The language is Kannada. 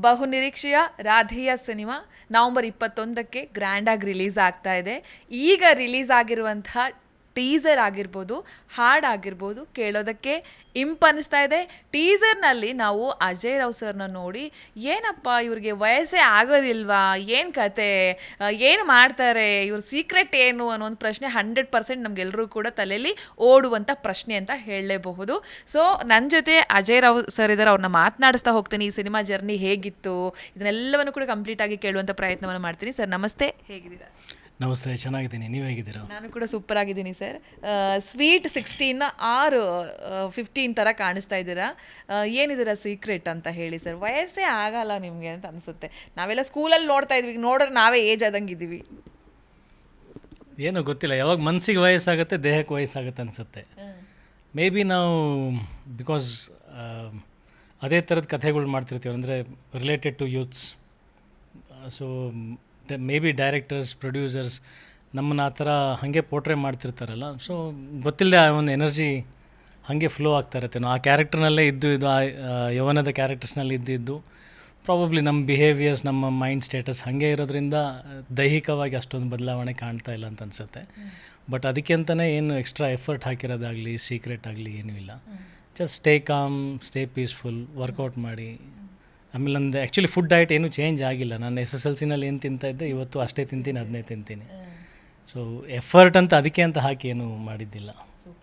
ಬಹು ನಿರೀಕ್ಷೆಯ ರಾಧೆಯ ಸಿನಿಮಾ ನವಂಬರ್ ಇಪ್ಪತ್ತೊಂದಕ್ಕೆ ಗ್ರ್ಯಾಂಡಾಗಿ ರಿಲೀಸ್ ಆಗ್ತಾ ಇದೆ. ಈಗ ರಿಲೀಸ್ ಆಗಿರುವಂತಹ ಟೀಸರ್ ಆಗಿರ್ಬೋದು ಹಾಡಾಗಿರ್ಬೋದು ಕೇಳೋದಕ್ಕೆ ಇಂಪ್ ಅನ್ನಿಸ್ತಾ ಇದೆ. ಟೀಸರ್ನಲ್ಲಿ ನಾವು ಅಜಯ್ ರಾವ್ ಸರ್ನ ನೋಡಿ, ಏನಪ್ಪ ಇವ್ರಿಗೆ ವಯಸ್ಸೇ ಆಗೋದಿಲ್ವಾ? ಏನು ಕತೆ? ಏನು ಮಾಡ್ತಾರೆ? ಇವ್ರ ಸೀಕ್ರೆಟ್ ಏನು ಅನ್ನೋ ಒಂದು ಪ್ರಶ್ನೆ ಹಂಡ್ರೆಡ್ ಪರ್ಸೆಂಟ್ ನಮಗೆಲ್ಲರೂ ಕೂಡ ತಲೆಯಲ್ಲಿ ಓಡುವಂಥ ಪ್ರಶ್ನೆ ಅಂತ ಹೇಳಲೇಬಹುದು. ಸೊ ನನ್ನ ಜೊತೆ ಅಜಯ್ ರಾವ್ ಸರ್ ಇದ್ದಾರೆ ಅವ್ರನ್ನ ಮಾತನಾಡಿಸ್ತಾ ಹೋಗ್ತೀನಿ. ಈ ಸಿನಿಮಾ ಜರ್ನಿ ಹೇಗಿತ್ತು? ಇದನ್ನೆಲ್ಲವನ್ನು ಕೂಡ ಕಂಪ್ಲೀಟಾಗಿ ಕೇಳುವಂಥ ಪ್ರಯತ್ನವನ್ನು ಮಾಡ್ತೀನಿ. ಸರ್, ನಮಸ್ತೆ. ಹೇಗಿದ್ದೀರಾ? ನಮಸ್ತೆ ಚೆನ್ನಾಗಿದ್ದೀನಿ. ನೀವು ಹೇಗಿದ್ದೀರಾ? ನಾನು ಕೂಡ ಸೂಪರ್ ಆಗಿದ್ದೀನಿ ಸರ್ ಸ್ವೀಟ್ ಸಿಕ್ಸ್ಟೀನ್ ಆರು ಫಿಫ್ಟೀನ್ ಥರ ಕಾಣಿಸ್ತಾ ಇದ್ದೀರಾ? ಏನಿದ್ದೀರ ಸೀಕ್ರೆಟ್ ಅಂತ ಹೇಳಿ ಸರ್ ವಯಸ್ಸೇ ಆಗಲ್ಲ ನಿಮಗೆ ಅಂತ ಅನಿಸುತ್ತೆ. ನಾವೆಲ್ಲ ಸ್ಕೂಲಲ್ಲಿ ನೋಡ್ತಾ ಇದ್ವಿ ನೋಡಿದ್ರೆ ನಾವೇ ಏಜ್ ಆದಂಗೆ ಇದ್ದೀವಿ. ಏನೋ ಗೊತ್ತಿಲ್ಲ ಯಾವಾಗ ಮನಸ್ಸಿಗೆ ವಯಸ್ಸಾಗುತ್ತೆ ದೇಹಕ್ಕೆ ವಯಸ್ಸಾಗುತ್ತೆ ಅನಿಸುತ್ತೆ. ಮೇ ಬಿ ನಾವು ಬಿಕಾಸ್ ಅದೇ ಥರದ ಕಥೆಗಳು ಮಾಡ್ತಿರ್ತೀವಿ ಅಂದರೆ related to youths so maybe directors producers ನಮ್ಮನ್ನು ಆ ಥರ ಹಾಗೆ ಪೋರ್ಟ್ರೇ ಮಾಡ್ತಿರ್ತಾರಲ್ಲ. ಸೊ ಗೊತ್ತಿಲ್ಲದೆ ಆ ಒಂದು ಎನರ್ಜಿ ಹಾಗೆ ಫ್ಲೋ ಆಗ್ತಾ ಇರುತ್ತೆ. ನಾವು ಆ ಕ್ಯಾರೆಕ್ಟರ್ನಲ್ಲೇ ಇದ್ದು ಇದು ಆ ಯವನದ ಕ್ಯಾರೆಕ್ಟರ್ಸ್ನಲ್ಲಿ ಇದ್ದಿದ್ದು ಪ್ರಾಬಬ್ಲಿ ನಮ್ಮ ಬಿಹೇವಿಯರ್ಸ್ ನಮ್ಮ ಮೈಂಡ್ ಸ್ಟೇಟಸ್ ಹಾಗೆ ಇರೋದ್ರಿಂದ ದೈಹಿಕವಾಗಿ ಅಷ್ಟೊಂದು ಬದಲಾವಣೆ ಕಾಣ್ತಾ ಇಲ್ಲ ಅಂತ ಅನಿಸುತ್ತೆ. ಬಟ್ ಅದಕ್ಕೆ ಅಂತಲೇ ಏನು ಎಕ್ಸ್ಟ್ರಾ ಎಫರ್ಟ್ ಹಾಕಿರೋದಾಗಲಿ ಸೀಕ್ರೆಟ್ ಆಗಲಿ ಏನೂ ಇಲ್ಲ. Just stay calm stay peaceful workout ಮಾಡಿ ಆಮೇಲೆ ನಂದು ಆ್ಯಕ್ಚುಲಿ ಫುಡ್ ಡಯಟ್ ಏನೂ ಚೇಂಜ್ ಆಗಿಲ್ಲ. ನಾನು ಎಸ್ ಎಸ್ ಎಲ್ ಸಿನಲ್ಲಿ ಏನು ತಿಂತಾ ಇದ್ದೆ ಇವತ್ತು ಅಷ್ಟೇ ತಿಂತೀನಿ ಅದನ್ನೇ ತಿಂತೀನಿ. ಸೊ ಎಫರ್ಟ್ ಅಂತ ಅದಕ್ಕೆ ಅಂತ ಹಾಕಿ ಏನೂ ಮಾಡಿದ್ದಿಲ್ಲ.